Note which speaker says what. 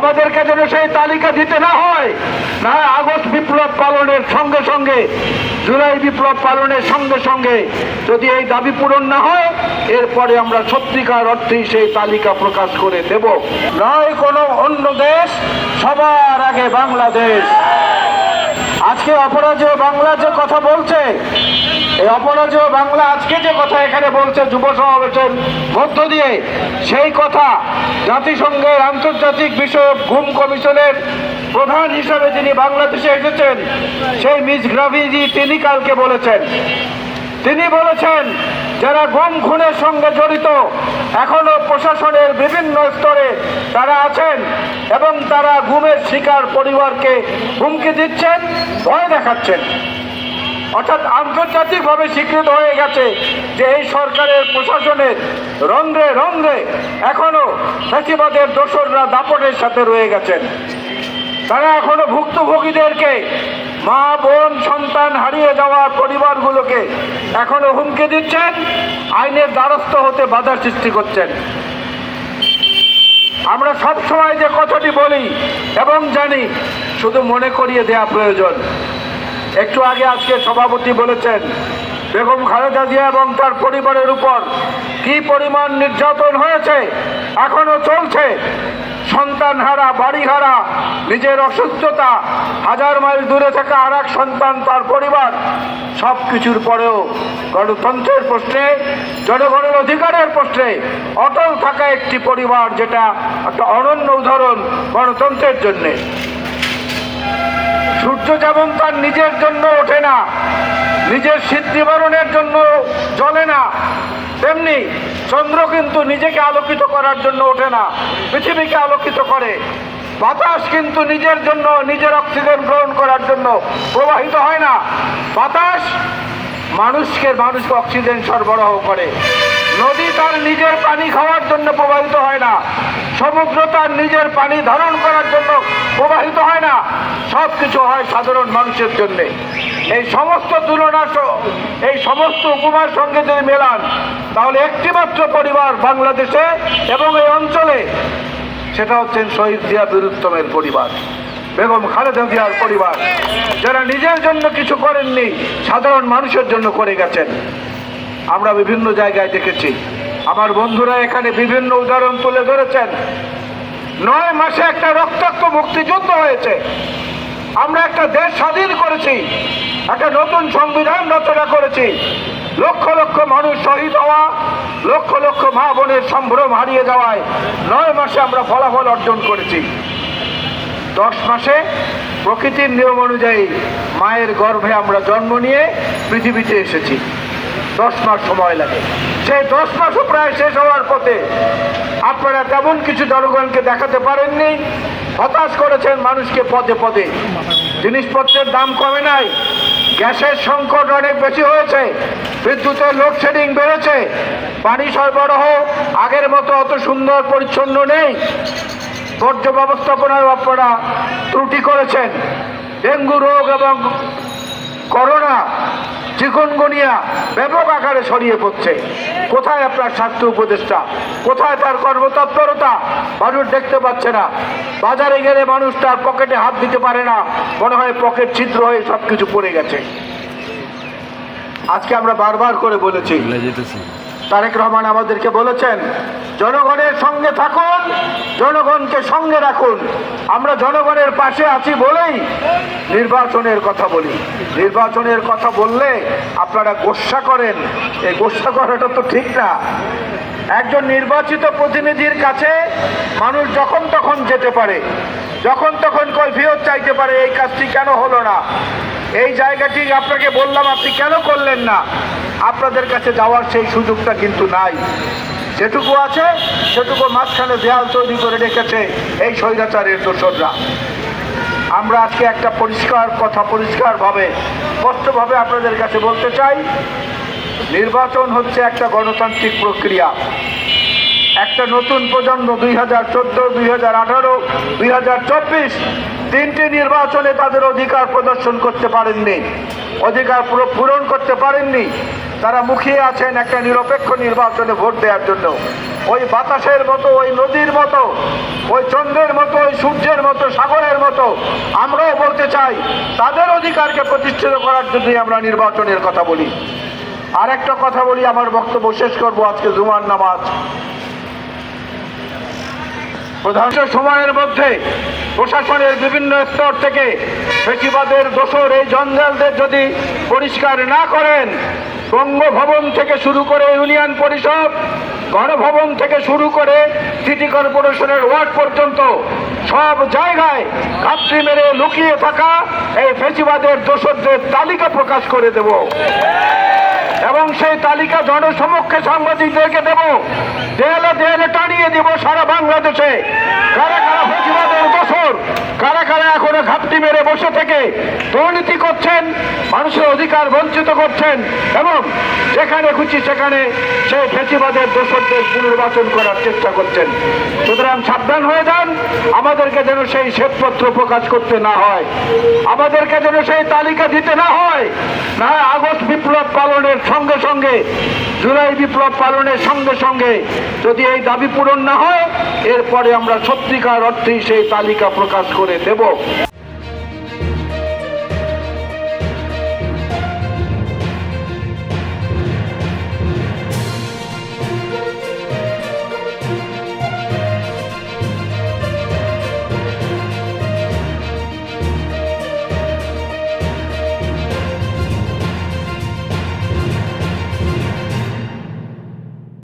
Speaker 1: আমাদেরকে যেন সেই তালিকা দিতে না হয়। না আগস্ট বিপ্লব পালনের সঙ্গে সঙ্গে, জুলাই বিপ্লব পালনের সঙ্গে সঙ্গে যদি এই দাবি পূরণ না হয়, এরপরে আমরা সত্যিকার অর্থেই সেই তালিকা প্রকাশ করে দেব। নয়, কোনো অন্য দেশ সবার আগে বাংলাদেশ। আজকে অপরাজেয় বাংলা যে কথা বলছে, এই অপরাজেয় বাংলা আজকে যে কথা এখানে বলছে যুব সমাবেশের মধ্য দিয়ে, সেই কথা জাতিসংঘের আন্তর্জাতিক বিষয়ক ঘুম কমিশনের প্রধান হিসাবে যিনি বাংলাদেশে এসেছেন, সেই মিস গ্রাভিজি তিনি কালকে বলেছেন। তিনি বলেছেন যারা গুম খুনের সঙ্গে জড়িত, এখনও প্রশাসনের বিভিন্ন স্তরে তারা আছেন এবং তারা গুমের শিকার পরিবারকে হুমকি দিচ্ছেন, ভয় দেখাচ্ছেন। অর্থাৎ আন্তর্জাতিকভাবে স্বীকৃত হয়ে গেছে যে এই সরকারের প্রশাসনের রন্ধ্রে রন্ধ্রে এখনও ফ্যাসিবাদের দোসররা দাপটের সাথে রয়ে গেছেন। তারা এখনও ভুক্তভোগীদেরকে মা, বোন, সন্তান হারিয়ে যাওয়া পরিবারগুলোকে এখনও হুমকি দিচ্ছেন, আইনের দ্বারস্থ হতে বাধা সৃষ্টি করছেন। আমরা সব সময় যে কথাটি বলি এবং জানি, শুধু মনে করিয়ে দেয়া প্রয়োজন। একটু আগে আজকে সভাপতি বলেছেন, বেগম খালেদা জিয়া এবং তার পরিবারের উপর কি পরিমাণ নির্যাতন হয়েছে, এখনও চলছে সন্তান হারা বাড়ি হারা নিজের অসুস্থতা, হাজার মাইল দূরে থাকা আর এক সন্তান, তার পরিবার সব কিছুর পরেও গণতন্ত্রের প্রশ্নে, জনগণের অধিকারের প্রশ্নে অটল থাকা একটি পরিবার, যেটা একটা অনন্য উদাহরণ গণতন্ত্রের জন্যে। সূর্য যেমন তার নিজের জন্য ওঠে না, নিজের শীত নিবারণের জন্য জ্বলে না তেমনি চন্দ্র কিন্তু নিজেকে আলোকিত করার জন্য ওঠে না, পৃথিবীকে আলোকিত করে। বাতাস কিন্তু নিজের জন্য, নিজের অক্সিজেন গ্রহণ করার জন্য প্রবাহিত হয় না। বাতাস মানুষকে মানুষকে অক্সিজেন সরবরাহ করে। নদী তার নিজের পানি খাওয়ার জন্য প্রবাহিত হয় না। সমুদ্র তার নিজের পানি ধারণ করার জন্য প্রবাহিত হয় না। সব কিছু হয় সাধারণ মানুষের জন্যে। এই সমস্ত তুলনা এই সমস্ত উপমার সঙ্গে যদি মেলান, তাহলে একটিমাত্র পরিবার বাংলাদেশে এবং এই অঞ্চলে, সেটা হচ্ছেন শহীদ জিয়া বীরুত্তমের পরিবার, বেগম খালেদা জিয়ার পরিবার। যারা নিজের জন্য কিছু করেননি, সাধারণ মানুষের জন্য করে গেছেন। আমরা বিভিন্ন জায়গায় দেখেছি। আমার বন্ধুরা এখানে বিভিন্ন উদাহরণ তুলে ধরেছেন। নয় মাসে একটা রক্তাক্ত মুক্তিযুদ্ধ হয়েছে। আমরা একটা দেশ স্বাধীন করেছি। একটা নতুন সংবিধান রচনা করেছি। লক্ষ লক্ষ মানুষ শহীদ হওয়া, লক্ষ লক্ষ মা বোনের সম্ভ্রম হারিয়ে যাওয়ায় নয় মাসে আমরা ফলাফল অর্জন করেছি। দশ মাসে প্রকৃতির নিয়ম অনুযায়ী মায়ের গর্ভে আমরা জন্ম নিয়ে পৃথিবীতে এসেছি। দশ মাস সময় লাগে। সেই দশ মাসও প্রায় শেষ হওয়ার পথে আপনারা তেমন কিছু জনগণকে দেখাতে পারেননি। হতাশ করেছেন মানুষকে পদে পদে। জিনিসপত্রের দাম কমে নাই। গ্যাসের সংকট অনেক বেশি হয়েছে। বিদ্যুতের লোডশেডিং বেড়েছে। পানি সরবরাহ আগের মতো অত সুন্দর পরিচ্ছন্ন নেই। বর্জ্য ব্যবস্থাপনায় আপনারা ত্রুটি করেছেন। ডেঙ্গু রোগ এবং করোনা চিকনগুনিয়া ব্যাপক আকারে ছড়িয়ে পড়ছে। কোথায় আপনার স্বাস্থ্য উপদেষ্টা? কোথায় তার কর্মতৎপরতা? মানুষ দেখতে পাচ্ছে না। বাজারে গেলে মানুষ তার পকেটে হাত দিতে পারে না। মনে হয় পকেট ছিদ্র হয়ে সব কিছু পড়ে গেছে। আজকে আমরা বারবার করে বলেছি তারেক রহমান আমাদেরকে বলেছেন, জনগণের সঙ্গে থাকুন, জনগণকে সঙ্গে রাখুন। আমরা জনগণের পাশে আছি বলেই নির্বাচনের কথা বলি। নির্বাচনের কথা বললে আপনারা গোসা করেন। এই গোসা করাটা তো ঠিক না। একজন নির্বাচিত প্রতিনিধির কাছে মানুষ যখন তখন যেতে পারে, যখন তখন কৈফিয়ত চাইতে পারে, এই কাজটি কেন হলো না? এই জায়গাটি আপনাকে বললাম, আপনি কেন করলেন না? আপনাদের কাছে যাওয়ার সেই সুযোগটা কিন্তু নাই। যেটুকু আছে, সেটুকু মাঝখানে দেয়াল তৈরি করে রেখেছে এই স্বৈরাচারের দোসররা। আমরা আজকে একটা পরিষ্কার কথা পরিষ্কারভাবে, স্পষ্টভাবে আপনাদের কাছে বলতে চাই, নির্বাচন হচ্ছে একটা গণতান্ত্রিক প্রক্রিয়া। একটা নতুন প্রজন্ম দুই হাজার চোদ্দ, দুই হাজার আঠারো, দুই হাজার চব্বিশ, তিনটি নির্বাচনে তাদের অধিকার প্রদর্শন করতে পারেননি। অধিকার পূরণ করতে পারেননি। তারা মুখিয়ে আছেন একটা নিরপেক্ষ নির্বাচনে ভোট দেওয়ার জন্য। ওই বাতাসের মতো, ওই নদীর মতো, ওই চন্দ্রের মতো, ওই সূর্যের মতো, সাগরের মতো, আমরাও বলতে চাই, তাদের অধিকারকে প্রতিষ্ঠিত করার জন্যই আমরা নির্বাচনের কথা বলি। আর একটা কথা বলি, আমার বক্তব্য শেষ করব আজকে জুমার নামাজ। প্রধান সময়ের মধ্যে প্রশাসনের বিভিন্ন স্তর থেকে ফেসিবাদের দোষর এই জঞ্জালদের যদি পরিষ্কার না করেন, বঙ্গভবন থেকে শুরু করে ইউনিয়ন পরিষদ, গণভবন থেকে শুরু করে সিটি কর্পোরেশনের ওয়ার্ড পর্যন্ত সব জায়গায় ঘাপটি মেরে লুকিয়ে থাকা এই ফেসিবাদের দোষরদের তালিকা প্রকাশ করে দেব। এবং সেই তালিকা জনসমক্ষে সাংবাদিকদেরকে দেব। দেয়ালে দেয়ালে টানিয়ে দিব সারা বাংলাদেশে। কারা কারা ফেসিবাদের বছর কারা কারা এখনও ঘাপটি মেরে বসে থেকে দুর্নীতি করছেন, মানুষের অধিকার বঞ্চিত করছেন, এবং যেখানে খুশি সেখানে সেই ফেসিবাদের দোষরদের পুনর্বাচন করার চেষ্টা করছেন। সুতরাং সাবধান হয়ে যান, আমাদেরকে যেন সেই শ্বেতপত্র প্রকাশ করতে না হয়। আমাদেরকে যেন সেই তালিকা দিতে না হয়, না আগস্ট বিপ্লব পালনের সঙ্গে সঙ্গে জুলাই বিপ্লব পালনের সঙ্গে সঙ্গে যদি এই দাবি পূরণ না হয়, এরপরে আমরা সত্যিকার অর্থেই সেই তালিকা প্রকাশ করে দেব।